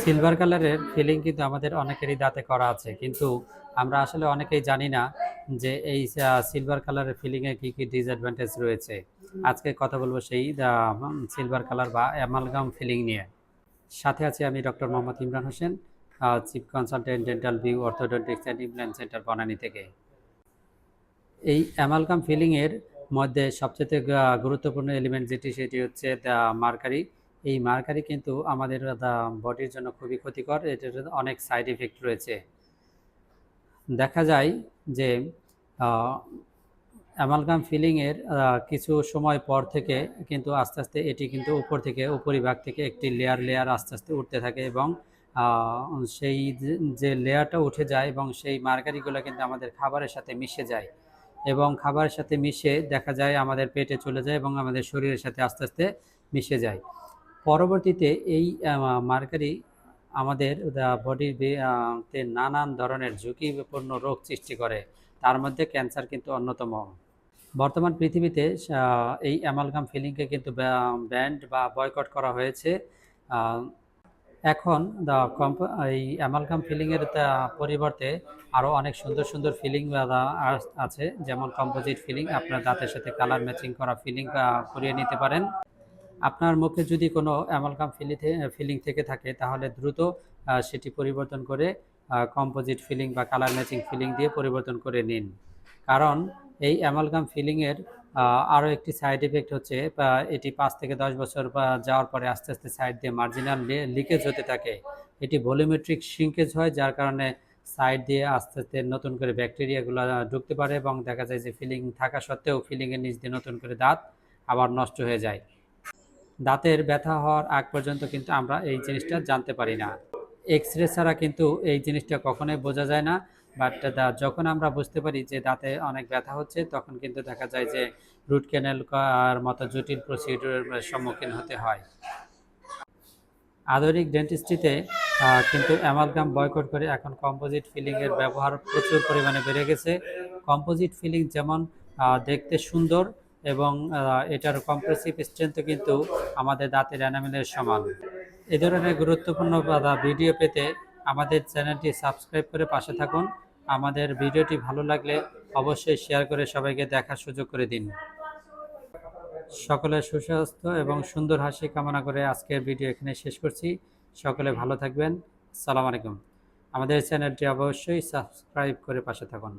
Silver কালারের feeling কিন্তু আমাদের অনেকেরই দাঁতে করা আছে। কিন্তু আমরা আসলে অনেকেই জানি না যে এই সিলভার কালারের ফিলিংয়ে কী কী ডিসঅ্যাডভান্টেজ রয়েছে। আজকে কথা বলব সেই সিলভার কালার বা অ্যামালগাম ফিলিং নিয়ে। সাথে আছি আমি doctor Mohammad Imran Hossain chief consultant dental view orthodontics and implant centre Banani থেকে। এই অ্যামালগাম ফিলিংয়ের মধ্যে সবচেয়ে গুরুত্বপূর্ণ এলিমেন্ট যেটি সেটি হচ্ছে মার্কারি এই মার্কারি কিন্তু আমাদের বডির জন্য খুবই ক্ষতিকর। এটার অনেক সাইড ইফেক্ট রয়েছে। দেখা যায় যে অ্যামালগাম ফিলিংয়ের কিছু সময় পর থেকে কিন্তু আস্তে আস্তে এটি কিন্তু উপর থেকে উপরিভাগ থেকে একটি লেয়ার লেয়ার আস্তে আস্তে উঠতে থাকে এবং সেই যে লেয়ারটা উঠে যায় এবং সেই মার্কারিগুলো কিন্তু আমাদের খাবারের সাথে মিশে যায়। এবং খাবারের সাথে মিশে দেখা যায় আমাদের পেটে চলে যায় এবং আমাদের শরীরের সাথে আস্তে আস্তে মিশে যায়। পরবর্তীতে এই মার্কারি আমাদের বডির তে নানান ধরনের ঝুঁকিপূর্ণ রোগ সৃষ্টি করে। তার মধ্যে ক্যান্সার কিন্তু অন্যতম। বর্তমান পৃথিবীতে এই অ্যামালগাম ফিলিংকে কিন্তু ব্যান্ড বা বয়কট করা হয়েছে। এখন এই অ্যামালগাম ফিলিংয়ের পরিবর্তে আরও অনেক সুন্দর সুন্দর ফিলিং আছে। যেমন কম্পোজিট ফিলিং আপনার দাঁতের সাথে কালার ম্যাচিং করা ফিলিং করিয়ে নিতে পারেন। আপনার মুখে যদি কোনো অ্যামালগাম ফিলিতে ফিলিং থেকে থাকে, তাহলে দ্রুত সেটি পরিবর্তন করে কম্পোজিট ফিলিং বা কালার ম্যাচিং ফিলিং দিয়ে পরিবর্তন করে নিন। কারণ এই অ্যামালগাম ফিলিংয়ের আরও একটি সাইড এফেক্ট হচ্ছে এটি পাঁচ থেকে দশ বছর যাওয়ার পরে আস্তে আস্তে সাইড দিয়ে মার্জিনাল লিকেজ হতে থাকে। এটি ভলিউমেট্রিক শিঙ্কেজ হয়, যার কারণে সাইড দিয়ে আস্তে আস্তে নতুন করে ব্যাকটেরিয়াগুলো ঢুকতে পারে এবং দেখা যায় যে ফিলিং থাকা সত্ত্বেও ফিলিংয়ের নিচ দিয়ে নতুন করে দাঁত আবার নষ্ট হয়ে যায়। দাঁতের ব্যথা হওয়ার আগ পর্যন্ত কিন্তু আমরা এই জিনিসটা জানতে পারি না। এক্স রে ছাড়া কিন্তু এই জিনিসটা কখনোই বোঝা যায় না বাট যখন আমরা বুঝতে পারি যে দাঁতে অনেক ব্যথা হচ্ছে, তখন কিন্তু দেখা যায় যে রুট ক্যানেল আর মতো জটিল প্রসিডিউরের সম্মুখীন হতে হয়। আধুনিক ডেন্টিস্ট্রিতে কিন্তু অ্যামালগাম বয়কট করে এখন কম্পোজিট ফিলিংয়ের ব্যবহার প্রচুর পরিমাণে বেড়ে গেছে। কম্পোজিট ফিলিং যেমন দেখতে সুন্দর এবং এটার কম্প্রেসিভ স্ট্রেংথ কিন্তু আমাদের দাঁতের অ্যানামেলের সমান। এ ধরনের গুরুত্বপূর্ণ ভিডিও পেতে আমাদের চ্যানেলটি সাবস্ক্রাইব করে পাশে থাকুন। আমাদের ভিডিওটি ভালো লাগলে অবশ্যই শেয়ার করে সবাইকে দেখার সুযোগ করে দিন। সকলের সুস্বাস্থ্য এবং সুন্দর হাসি কামনা করে আজকের ভিডিও এখানে শেষ করছি। সকলে ভালো থাকবেন। সালাম আলাইকুম। আমাদের চ্যানেলটি অবশ্যই সাবস্ক্রাইব করে পাশে থাকুন।